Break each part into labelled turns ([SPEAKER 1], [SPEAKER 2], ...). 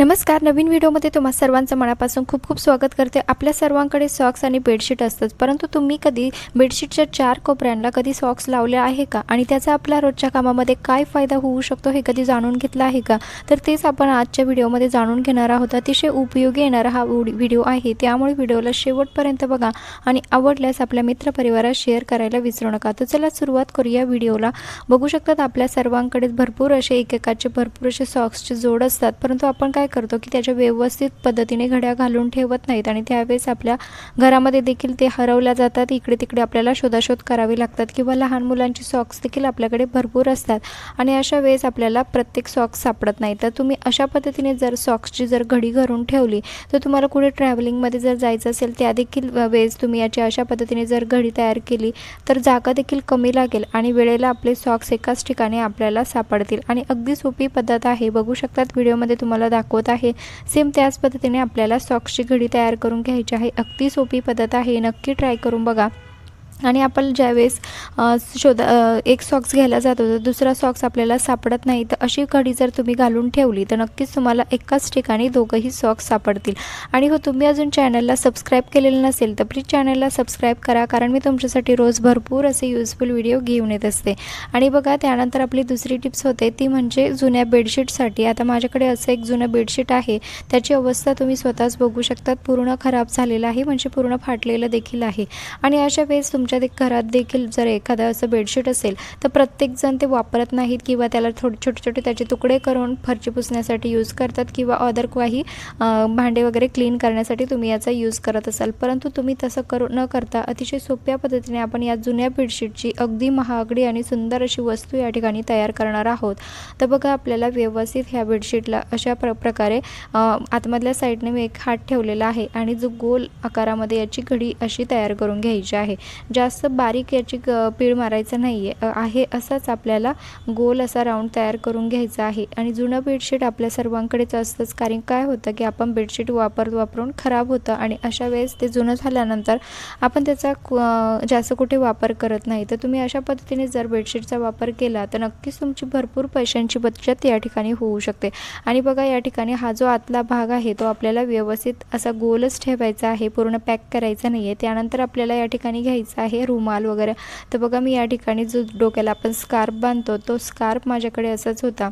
[SPEAKER 1] नमस्कार नवीन व्हिडिओमध्ये तुम्हा सर्वांचं मनापासून खूप खूप स्वागत करते. आपल्या सर्वांकडे सॉक्स आणि बेडशीट असतात. परंतु तुम्ही कधी बेडशीटच्या चार कोपऱ्यांना कधी सॉक्स लावले आहे का? आणि त्याचा आपल्या रोजच्या कामामध्ये काय फायदा होऊ शकतो हे कधी जाणून घेतला आहे का? तर तेच आपण आजच्या व्हिडिओमध्ये जाणून घेणार आहोत. अतिशय उपयोगी येणारा हा व्हिडिओ आहे. त्यामुळे व्हिडिओला शेवटपर्यंत बघा आणि आवडल्यास आपल्या मित्रपरिवारात शेअर करायला विसरू नका. तर चला सुरुवात करूया व्हिडिओला. बघू शकतात आपल्या सर्वांकडे भरपूर असे एकेकाचे भरपूर असे सॉक्सचे जोड असतात. परंतु आपण काय करतो की त्याच्या व्यवस्थित पद्धतीने घड्या घालून ठेवत नाहीत. आणि त्यावेळेस आपल्या घरामध्ये देखील ते हरवल्या जातात. इकडे तिकडे आपल्याला शोधाशोध करावी लागतात किंवा लहान मुलांची सॉक्स देखील आपल्याकडे भरपूर असतात. आणि अशा वेळेस आपल्याला प्रत्येक सॉक्स सापडत नाही. तर तुम्ही अशा पद्धतीने जर सॉक्सची जर घडी घरून ठेवली तर तुम्हाला कुठे ट्रॅव्हलिंगमध्ये जर जायचं असेल त्या देखील वेळेस तुम्ही याची अशा पद्धतीने जर घडी तयार केली तर जागा देखील कमी लागेल आणि वेळेला आपले सॉक्स एकाच ठिकाणी आपल्याला सापडतील. आणि अगदी सोपी पद्धत आहे. बघू शकतात व्हिडिओमध्ये तुम्हाला दाखवत आहे. सेम त्याच पद्धतीने आपल्याला सॉक्सची घडी तयार करून घ्यायची आहे. अगदी सोपी पद्धत आहे. नक्की ट्राय करून बघा. आणि आपण ज्यावेळेस शोधा एक सॉक्स घ्यायला जातो तर दुसरा सॉक्स आपल्याला सापडत नाही. तर अशी घडी जर तुम्ही घालून ठेवली तर नक्कीच तुम्हाला एकाच ठिकाणी दोघंही सॉक्स सापडतील. आणि हो तुम्ही अजून चॅनलला सबस्क्राईब केलेलं नसेल तर प्लीज चॅनलला सबस्क्राईब करा कारण मी तुमच्यासाठी रोज भरपूर असे युजफुल व्हिडिओ घेऊन येत असते. आणि बघा त्यानंतर आपली दुसरी टिप्स होते ती म्हणजे जुन्या बेडशीटसाठी आता माझ्याकडे असं एक जुनं बेडशीट आहे त्याची अवस्था तुम्ही स्वतःच बघू शकतात. पूर्ण खराब झालेलं आहे म्हणजे पूर्ण फाटलेलं देखील आहे. आणि अशा वेळेस तुमच्या दे घरात देखील जर एखादं असं बेडशीट असेल तर प्रत्येकजण ते वापरत नाहीत किंवा त्याला थोडे छोटे छोटे त्याचे तुकडे करून फरची पुसण्यासाठी यूज करतात किंवा अदर काही भांडे वगैरे क्लीन करण्यासाठी तुम्ही याचा यूज करत असाल. परंतु तुम्ही तसं करू न करता अतिशय सोप्या पद्धतीने आपण या जुन्या बेडशीटची अगदी महागडी आणि सुंदर अशी वस्तू या ठिकाणी तयार करणार आहोत. तर बघा आपल्याला व्यवस्थित ह्या बेडशीटला अशा प्र प्रकारे आतमधल्या साईडने मी एक हात ठेवलेला आहे आणि जो गोल आकारामध्ये याची घडी अशी तयार करून घ्यायची आहे. जास्त बारीक याची ग- पीळ मारायचं नाही आहे आहे असाच आपल्याला गोल असा राऊंड तयार करून घ्यायचा आहे. आणि जुनं बेडशीट आपल्या सर्वांकडेच असतंच. कारण काय होतं की आपण बेडशीट वापर वापरून खराब होतं. आणि अशा वेळेस ते जुनं झाल्यानंतर आपण त्याचा कु- जास्त कुठे वापर करत नाही. तर तुम्ही अशा पद्धतीने जर बेडशीटचा वापर केला तर नक्कीच तुमची भरपूर पैशांची बचत या ठिकाणी होऊ शकते. आणि बघा या ठिकाणी हा जो आतला भाग आहे तो आपल्याला व्यवस्थित असा गोलच ठेवायचा आहे. पूर्ण पॅक करायचा नाही आहे त्यानंतर आपल्याला या ठिकाणी घ्यायचा आहे. रुमाल वगैरे. तर बघा मी या ठिकाणी जो डोक्याला आपण स्कार्फ बांधतो तो स्कार्फ माझ्याकडे असाच होता.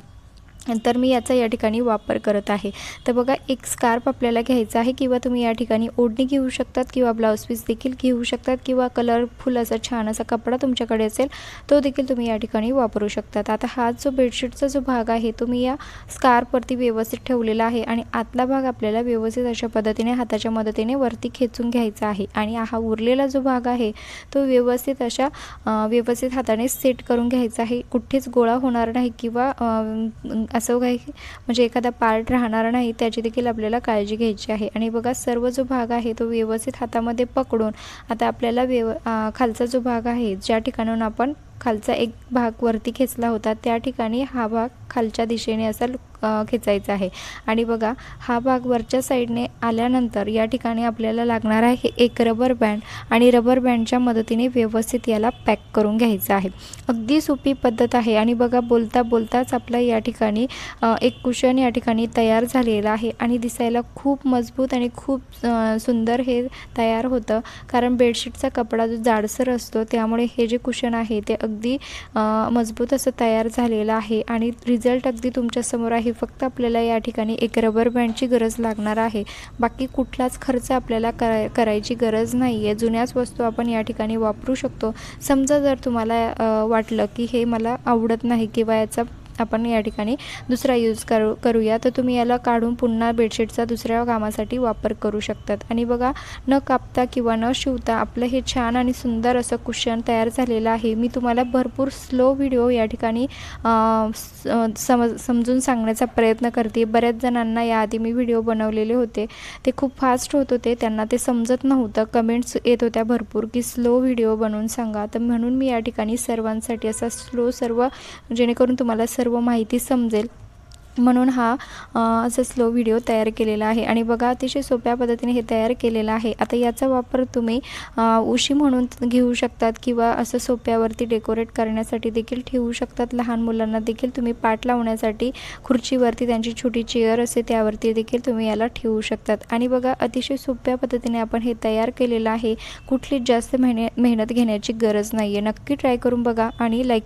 [SPEAKER 1] तर मी याचा या ठिकाणी वापर करत आहे. तर बघा एक स्कार्प आपल्याला घ्यायचा आहे किंवा तुम्ही या ठिकाणी ओढणी घेऊ शकतात किंवा ब्लाऊज पीस देखील घेऊ शकतात किंवा कलरफुल असा छान असा कपडा तुमच्याकडे असेल तो देखील तुम्ही या ठिकाणी वापरू शकतात. आता हा जो बेडशीटचा जो भाग आहे तो मी या स्कार्पवरती व्यवस्थित ठेवलेला आहे आणि आतला भाग आपल्याला व्यवस्थित अशा पद्धतीने हाताच्या मदतीने वरती खेचून घ्यायचा आहे आणि हा उरलेला जो भाग आहे तो व्यवस्थित अशा व्यवस्थित हाताने सेट करून घ्यायचा आहे. कुठेच गोळा होणार नाही किंवा असं काही म्हणजे एखादा पार्ट राहणार नाही त्याची देखील आपल्याला काळजी घ्यायची आहे. आणि बघा सर्व जो भाग आहे तो व्यवस्थित हातामध्ये पकडून आता आपल्याला व्यव खालचा जो भाग आहे ज्या ठिकाणाहून आपण खालचा एक भाग वरती खेचला होता त्या ठिकाणी हा भाग खालच्या दिशेने असा खेचायचा आहे. आणि बघा हा भाग वरच्या साईडने आल्यानंतर या ठिकाणी आपल्याला लागणार आहे एक रबर बँड आणि रबर बँडच्या मदतीने व्यवस्थित याला पॅक करून घ्यायचं आहे. अगदी सोपी पद्धत आहे आणि बघा बोलता बोलताच आपला या ठिकाणी एक कुशन या ठिकाणी तयार झालेलं आहे आणि दिसायला खूप मजबूत आणि खूप सुंदर हे तयार होतं. कारण बेडशीटचा कपडा जो जाडसर असतो त्यामुळे हे जे कुशन आहे ते अगदी मजबूत असं तयार झालेलं आहे आणि रिझल्ट अगदी तुमच्यासमोर आहे. फक्त आपल्याला या ठिकाणी एक रबर बँडची गरज लागणार आहे. बाकी कुठलाच खर्च आपल्याला करा करायची गरज नाही आहे जुन्याच वस्तू आपण या ठिकाणी वापरू शकतो. समजा जर तुम्हाला वाटलं की हे मला आवडत नाही किंवा याचा आपण या ठिकाणी दुसरा यूज करू करूया. तर तुम्ही याला काढून पुन्हा बेडशीटचा दुसऱ्या कामासाठी वापर करू शकतात. आणि बघा न कापता किंवा न शिवता आपलं हे छान आणि सुंदर असं कुशन तयार झालेलं आहे. मी तुम्हाला भरपूर स्लो व्हिडिओ या ठिकाणी समज समजून सांगण्याचा प्रयत्न करते. बऱ्याच जणांना याआधी मी व्हिडिओ बनवलेले होते. ते खूप फास्ट होत होते. त्यांना ते समजत नव्हतं. कमेंट्स येत होत्या भरपूर की स्लो व्हिडिओ बनवून सांगा. तर म्हणून मी या ठिकाणी सर्वांसाठी असा स्लो सर्व जेणेकरून तुम्हाला सर्व माहिती समजेल. म्हणून हा असा असं स्लो व्हिडिओ तयार केलेला आहे. आणि बघा अतिशय सोप्या पद्धतीने हे तयार केलेलं आहे. आता याचा वापर तुम्ही उशी म्हणून घेऊ शकतात किंवा असं सोप्यावरती डेकोरेट करण्यासाठी देखील ठेवू शकतात. लहान मुलांना देखील तुम्ही पाठ लावण्यासाठी खुर्चीवरती त्यांची छोटी चेअर असते त्यावरती देखील तुम्ही याला ठेवू शकतात. आणि बघा अतिशय सोप्या पद्धतीने आपण हे तयार केलेलं आहे. कुठलीच जास्त मेहने मेहनत घेण्याची गरज नाही आहे नक्की ट्राय करून बघा आणि लाईक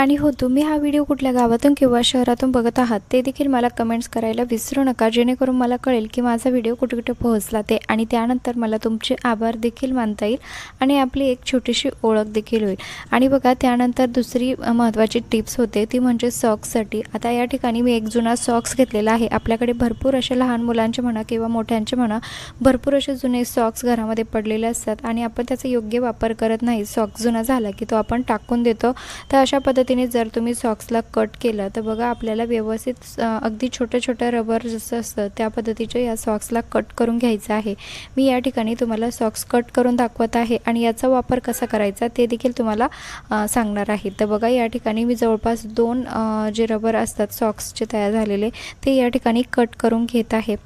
[SPEAKER 1] आणि हो तुम्ही हा व्हिडिओ कुठल्या गावातून किंवा शहरातून बघत आहात ते देखील मला कमेंट्स करायला विसरू नका. जेणेकरून मला कळेल की माझा व्हिडिओ कुठे कुठे पोहोचला ते. आणि त्यानंतर मला तुमचे आभार देखील मानता येईल आणि आपली एक छोटीशी ओळख देखील होईल. आणि बघा त्यानंतर दुसरी महत्त्वाची टिप्स होते. ती म्हणजे सॉक्ससाठी आता या ठिकाणी मी एक जुना सॉक्स घेतलेला आहे. आपल्याकडे भरपूर असे लहान मुलांचे म्हणा किंवा मोठ्यांचे म्हणा भरपूर असे जुने सॉक्स घरामध्ये पडलेले असतात आणि आपण त्याचा योग्य वापर करत नाही. सॉक्स जुना झाला की तो आपण टाकून देतो. तर अशा पद्धती पद्धतीने जर तुम्ही सॉक्सला कट केलं तर बघा आपल्याला व्यवस्थित अगदी छोट्या छोट्या रबर जसं असतं त्या पद्धतीच्या या सॉक्सला कट करून घ्यायचं आहे. मी या ठिकाणी तुम्हाला सॉक्स कट करून दाखवत आहे आणि याचा वापर कसा करायचा ते देखील तुम्हाला सांगणार आहे. तर बघा या ठिकाणी मी जवळपास दोन जे रबर असतात सॉक्सचे तयार झालेले ते या ठिकाणी कट करून घेत आहे.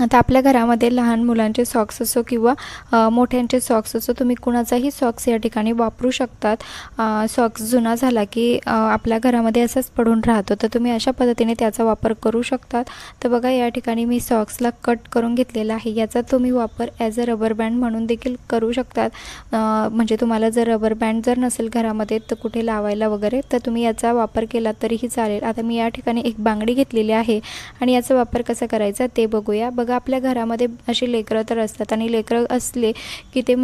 [SPEAKER 1] आता आपल्या घरामध्ये लहान मुलांचे सॉक्स असो किंवा मोठ्यांचे सॉक्स असो तुम्ही कुणाचाही सॉक्स या ठिकाणी वापरू शकतात. सॉक्स जुना झाला की आपल्या घरामध्ये असंच पडून राहतो. तर तुम्ही अशा पद्धतीने त्याचा वापर करू शकतात. तर बघा या ठिकाणी मी सॉक्सला कट करून घेतलेला आहे. याचा तुम्ही वापर ॲज अ रबर बँड म्हणून देखील करू शकतात. म्हणजे तुम्हाला जर रबर बँड जर नसेल घरामध्ये तर कुठे लावायला वगैरे तर तुम्ही याचा वापर केला तरीही चालेल. आता मी या ठिकाणी एक बांगडी घेतलेली आहे. आणि याचा वापर कसा करायचा ते बघूया. बघा आपल्या घरामध्ये अशी लेकरं तर असतात आणि लेकरं असले की ते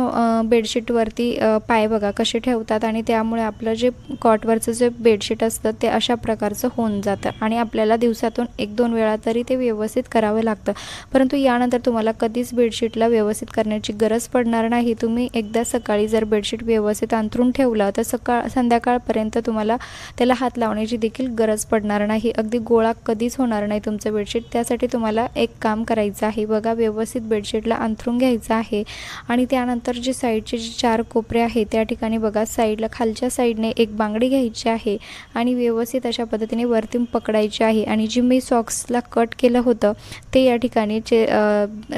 [SPEAKER 1] बेडशीटवरती पाय बघा कसे ठेवतात आणि त्यामुळे आपलं जे कॉटवरचं जे बेडशीट असतं ते अशा प्रकारचं होऊन जातं आणि आपल्याला दिवसातून एक दोन वेळा तरी ते व्यवस्थित करावं लागतं. परंतु यानंतर तुम्हाला कधीच बेडशीटला व्यवस्थित करण्याची गरज पडणार नाही. तुम्ही एकदा सकाळी जर बेडशीट व्यवस्थित अंथरून ठेवलं तर सकाळ संध्याकाळपर्यंत तुम्हाला त्याला हात लावण्याची देखील गरज पडणार नाही. अगदी गोळा कधीच होणार नाही तुमचं बेडशीट. त्यासाठी तुम्हाला एक काम करायचं आहे. बघा व्यवस्थित बेडशीटला अंथरून घ्यायचं आहे. आणि त्यानंतर जे साईडचे जे चार कोपरे आहेत त्या ठिकाणी बघा साईडला खालच्या साईडने एक बांगडी घ्यायची आहे आणि व्यवस्थित अशा पद्धतीने वरती पकडायची आहे. आणि जी मी सॉक्सला कट केलं होतं ते या ठिकाणी जे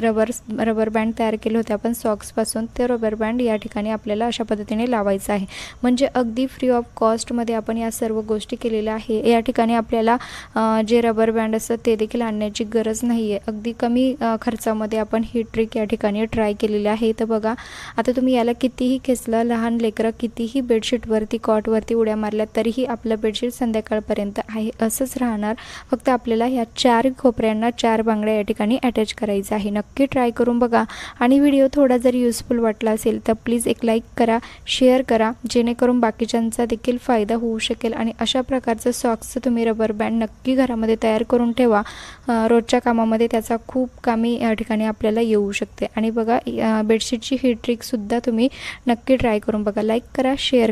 [SPEAKER 1] रबर रबर बँड तयार केले होते. आपण सॉक्सपासून ते रबर बँड या ठिकाणी आपल्याला अशा पद्धतीने लावायचं आहे. म्हणजे अगदी फ्री ऑफ कॉस्टमध्ये आपण या सर्व गोष्टी केलेल्या आहे. या ठिकाणी आपल्याला जे रबर बँड असतं ते देखील आणण्याची गरज नाही आहे अगदी कमी कमी खर्चामध्ये आपण ही ट्रिक या ठिकाणी ट्राय केलेली आहे. तर बघा आता तुम्ही याला कितीही खेचलं लहान लेकरं कितीही बेडशीटवरती कॉटवरती उड्या मारल्या तरीही आपलं बेडशीट संध्याकाळपर्यंत आहे असंच राहणार. फक्त आपल्याला ह्या चार खोपऱ्यांना चार बांगड्या या ठिकाणी अटॅच करायचं आहे. नक्की ट्राय करून बघा. आणि व्हिडिओ थोडा जर युजफुल वाटला असेल तर प्लीज एक लाईक करा शेअर करा जेणेकरून बाकीच्यांचा देखील फायदा होऊ शकेल. आणि अशा प्रकारचं सॉक्सचं तुम्ही रबर बँड नक्की घरामध्ये तयार करून ठेवा. रोजच्या कामामध्ये त्याचा खूप कामी या ठिकाणी आपल्याला येऊ शकते. आणि बघा बेडशीटची ही ट्रिकसुद्धा तुम्ही नक्की ट्राय करून बघा. लाईक करा शेअर